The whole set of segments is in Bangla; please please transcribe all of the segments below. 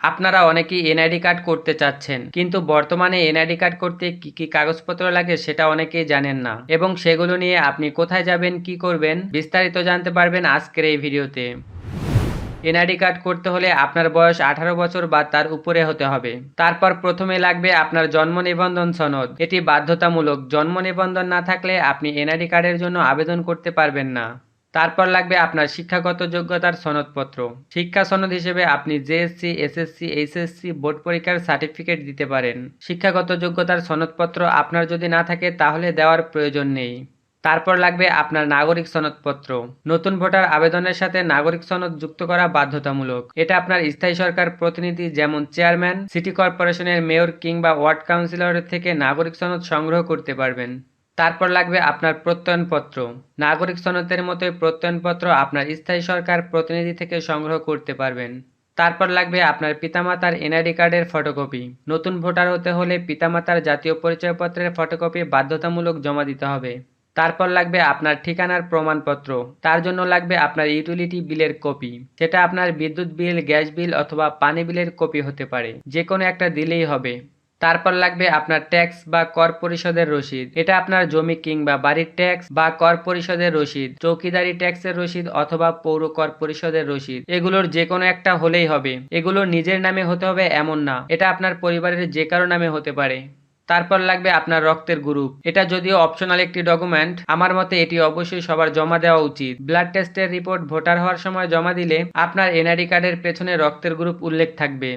আপনারা অনেকেই এনআইডি কার্ড করতে চাচ্ছেন, কিন্তু বর্তমানে এনআইডি কার্ড করতে কি কি কাগজপত্র লাগে সেটা অনেকেই জানেন না। এবং সেগুলো নিয়ে আপনি কোথায় যাবেন, কি করবেন, বিস্তারিত জানতে পারবেন আজকের এই ভিডিওতে। এনআইডি কার্ড করতে হলে আপনার বয়স আঠারো বছর বা তার উপরে হতে হবে। তারপর প্রথমে লাগবে আপনার জন্ম নিবন্ধন সনদ। এটি বাধ্যতামূলক। জন্ম নিবন্ধন না থাকলে আপনি এনআইডি কার্ডের জন্য আবেদন করতে পারবেন না। তারপর লাগবে আপনার শিক্ষাগত যোগ্যতার সনদপত্র। শিক্ষা সনদ হিসেবে আপনি জেএসসি এসএসসি এইচএসসি বোর্ড পরীক্ষার সার্টিফিকেট দিতে পারেন। শিক্ষাগত যোগ্যতার সনদপত্র আপনার যদি না থাকে তাহলে দেওয়ার প্রয়োজন নেই। তারপর লাগবে আপনার নাগরিক সনদপত্র। নতুন ভোটার আবেদনের সাথে নাগরিক সনদ যুক্ত করা বাধ্যতামূলক। এটা আপনার স্থায়ী সরকার প্রতিনিধি যেমন চেয়ারম্যান, সিটি কর্পোরেশনের মেয়র কিংবা ওয়ার্ড কাউন্সিলরের থেকে নাগরিক সনদ সংগ্রহ করতে পারবেন। তারপর লাগবে আপনার প্রত্যয়নপত্র। নাগরিক সনদের মতোই প্রত্যয়নপত্র আপনার স্থায়ী সরকার প্রতিনিধি থেকে সংগ্রহ করতে পারবেন। তারপর লাগবে আপনার পিতামাতার এনআইডি কার্ডের ফটোকপি। নতুন ভোটার হতে হলে পিতামাতার জাতীয় পরিচয়পত্রের ফটোকপি বাধ্যতামূলক জমা দিতে হবে। তারপর লাগবে আপনার ঠিকানার প্রমাণপত্র। তার জন্য লাগবে আপনার ইউটিলিটি বিলের কপি। সেটা আপনার বিদ্যুৎ বিল, গ্যাস বিল অথবা পানি বিলের কপি হতে পারে। যে কোনো একটা দিলেই হবে। তারপর লাগবে আপনার ট্যাক্স বা কর পরিশোধের রসিদ। এটা আপনার জমি কিংবা বাড়ির ট্যাক্স বা কর পরিষদের রসিদ, চৌকিদারি ট্যাক্সের রসিদ অথবা পৌর কর পরিষদের রসিদ। এগুলোর যে কোনো একটা হলেই হবে। এগুলো নিজের নামে হতে হবে এমন না। এটা আপনার পরিবারের যে কারও নামে হতে পারে। তারপর লাগবে আপনার রক্তের গ্রুপ এটা যদিও অপশনাল একটি ডকুমেন্ট আমার মতে এটি অবশ্যই সবার জমা দেওয়া উচিত। ব্লাড টেস্টের রিপোর্ট ভোটার হওয়ার সময় জমা দিলে আপনার এনআইডি কার্ডের পেছনে রক্তের গ্রুপ উল্লেখ থাকবে।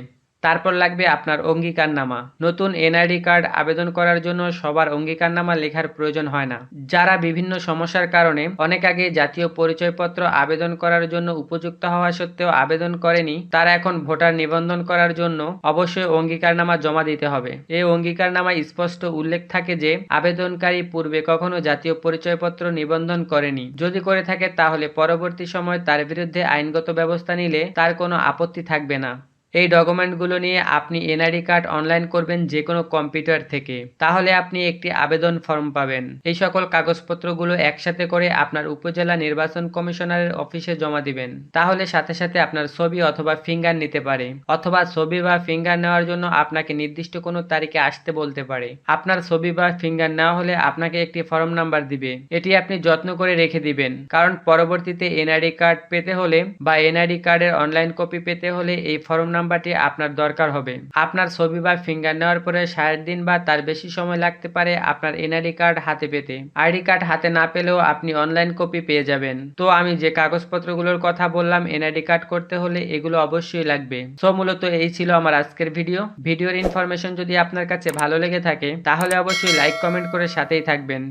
তারপর লাগবে আপনার অঙ্গীকারনামা। নতুন এনআইডি কার্ড আবেদন করার জন্য সবার অঙ্গীকারনামা লেখার প্রয়োজন হয় না। যারা বিভিন্ন সমস্যার কারণে অনেক আগে জাতীয় পরিচয়পত্র আবেদন করার জন্য উপযুক্ত হওয়া সত্ত্বেও আবেদন করেনি, তারা এখন ভোটার নিবন্ধন করার জন্য অবশ্যই অঙ্গীকারনামা জমা দিতে হবে। এই অঙ্গীকারনামায় স্পষ্ট উল্লেখ থাকে যে, আবেদনকারী পূর্বে কখনো জাতীয় পরিচয়পত্র নিবন্ধন করেনি। যদি করে থাকে তাহলে পরবর্তী সময় তার বিরুদ্ধে আইনগত ব্যবস্থা নিলে তার কোনো আপত্তি থাকবে না। এই ডকুমেন্টগুলো নিয়ে আপনি এনআইডি কার্ড অনলাইন করবেন যে কোনো কম্পিউটার থেকে। তাহলে আপনি একটি আবেদন ফর্ম পাবেন। এই সকল কাগজপত্রগুলো একসাথে করে আপনার উপজেলা নির্বাচন কমিশনারের অফিসে জমা দিবেন। তাহলে সাথে সাথে আপনার ছবি অথবা ফিঙ্গার নিতে পারে। অথবা ছবি বা ফিঙ্গার নেওয়ার জন্য আপনাকে নির্দিষ্ট কোনো তারিখে আসতে বলতে পারে। আপনার ছবি বা ফিঙ্গার নেওয়া হলে আপনাকে একটি ফর্ম নাম্বার দিবে। এটি আপনি যত্ন করে রেখে দিবেন। কারণ পরবর্তীতে এনআইডি কার্ড পেতে হলে বা এনআইডি কার্ডের অনলাইন কপি পেতে হলে এই ফর্ম নাম্বারটি আপনার দরকার হবে। আপনার ছবি বা ফিঙ্গার নেওয়ার পরে ষাট দিন বা তার বেশি সময় লাগতে পারে আপনার এনআইডি কার্ড হাতে পেতে। আইডি কার্ড হাতে না পেলেও আপনি অনলাইন কপি পেয়ে যাবেন। তো আমি যে কাগজপত্রগুলোর কথা বললাম এনআইডি কার্ড করতে হলে এগুলো অবশ্যই লাগবে। সো মূলত এই ছিল আমার আজকের ভিডিও। ভিডিওর ইনফরমেশন যদি আপনার কাছে ভালো লেগে থাকে, তাহলে অবশ্যই লাইক কমেন্ট করে সাথেই থাকবেন।